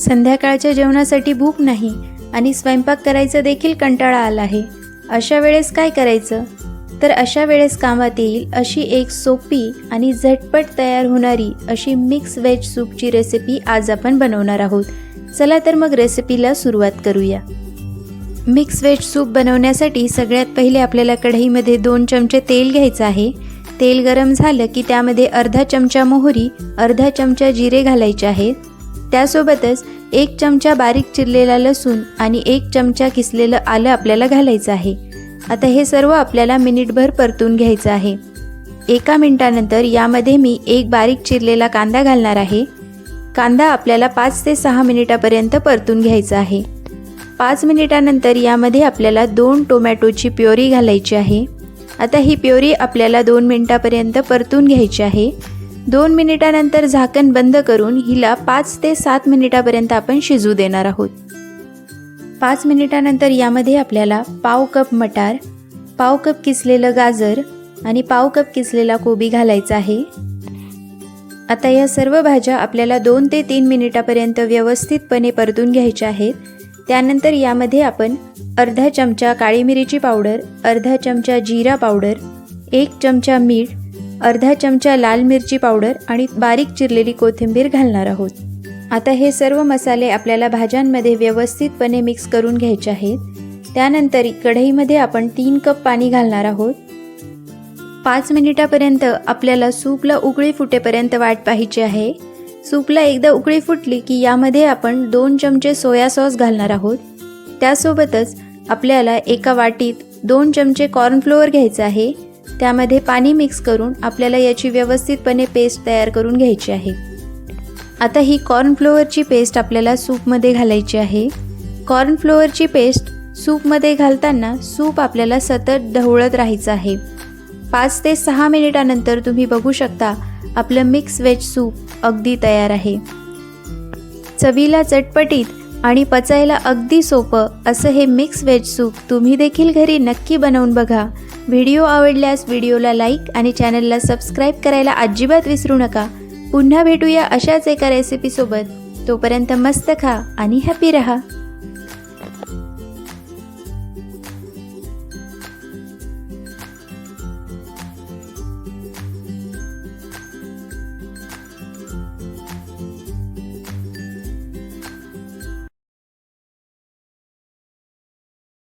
संध्याकाळच्या जेवणासाठी भूक नाही आणि स्वयंपाक करायचा देखील कंटाळा आला आहे. अशा वेळेस काय करायचं? तर अशा वेळेस कामात येईल अशी एक सोपी आणि झटपट तयार होणारी अशी मिक्स व्हेज सूपची रेसिपी आज आपण बनवणार आहोत. चला तर मग रेसिपीला सुरुवात करूया. मिक्स व्हेज सूप बनवण्यासाठी सगळ्यात पहिले आपल्याला कढईमध्ये दोन चमचे तेल घ्यायचं आहे. तेल गरम झालं की त्यामध्ये अर्धा चमचा मोहरी अर्धा चमचा जिरे घालायचे आहेत. त्यासोबतच एक चमचा बारीक चिरलेला लसूण आणि एक चमचा किसलेलं आलं आपल्याला घालायचं आहे. आता हे सर्व आपल्याला मिनिटभर परतून घ्यायचं आहे. एका मिनिटानंतर यामध्ये मी एक बारीक चिरलेला कांदा घालणार आहे. कांदा आपल्याला पाच ते सहा मिनिटापर्यंत परतून घ्यायचा आहे. पाच मिनिटानंतर यामध्ये आपल्याला दोन टोमॅटोची प्युरी घालायची आहे. आता ही प्युरी आपल्याला दोन मिनिटापर्यंत परतून घ्यायची आहे. दोन मिनिटानंतर झाकण बंद करून हिला पाच ते सात मिनिटापर्यंत आपण शिजू देणार आहोत. पाच मिनिटानंतर यामध्ये आपल्याला पाव कप मटार पाव कप किसलेलं गाजर आणि पाव कप किसलेला कोबी घालायचा आहे. आता या सर्व भाज्या आपल्याला दोन ते तीन मिनिटापर्यंत व्यवस्थितपणे परतून घ्यायच्या आहेत. त्यानंतर यामध्ये आपण अर्धा चमचा काळी मिरीची पावडर अर्धा चमचा जिरा पावडर एक चमचा मीठ अर्धा चमचा लाल मिरची पावडर आणि बारीक चिरलेली कोथिंबीर घालणार आहोत. आता हे सर्व मसाले आपल्याला भाज्यांमध्ये व्यवस्थितपणे मिक्स करून घ्यायचे आहेत. त्यानंतर कढईमध्ये आपण तीन कप पाणी घालणार आहोत. पाच मिनिटापर्यंत आपल्याला सूपला उकळी फुटेपर्यंत वाट पाहायची आहे. सूपला एकदा उकळी फुटली की यामध्ये आपण दोन चमचे सोया सॉस घालणार आहोत. त्यासोबतच आपल्याला एका वाटीत दोन चमचे कॉर्नफ्लोअर घ्यायचं आहे. त्यामध्ये पाणी मिक्स करून आपल्याला याची व्यवस्थितपणे पेस्ट तयार करून घ्यायची आहे. आता ही कॉर्नफ्लोअरची पेस्ट आपल्याला सूपमध्ये घालायची आहे. कॉर्नफ्लोअरची पेस्ट सूपमध्ये घालताना सूप आपल्याला सतत ढवळत राहायचं आहे. पाच ते सहा मिनिटानंतर तुम्ही बघू शकता आपलं मिक्स व्हेज सूप अगदी तयार आहे. चवीला चटपटीत आणि पचायला अगदी सोपं असं हे मिक्स व्हेज सूप तुम्ही देखील घरी नक्की बनवून बघा. व्हिडिओ आवडल्यास व्हिडिओला लाईक आणि चॅनलला सबस्क्राईब करायला अजिबात विसरू नका. पुन्हा भेटूया अशाच एका रेसिपीसोबत तोपर्यंत मस्त खा आणि हॅपी रहा.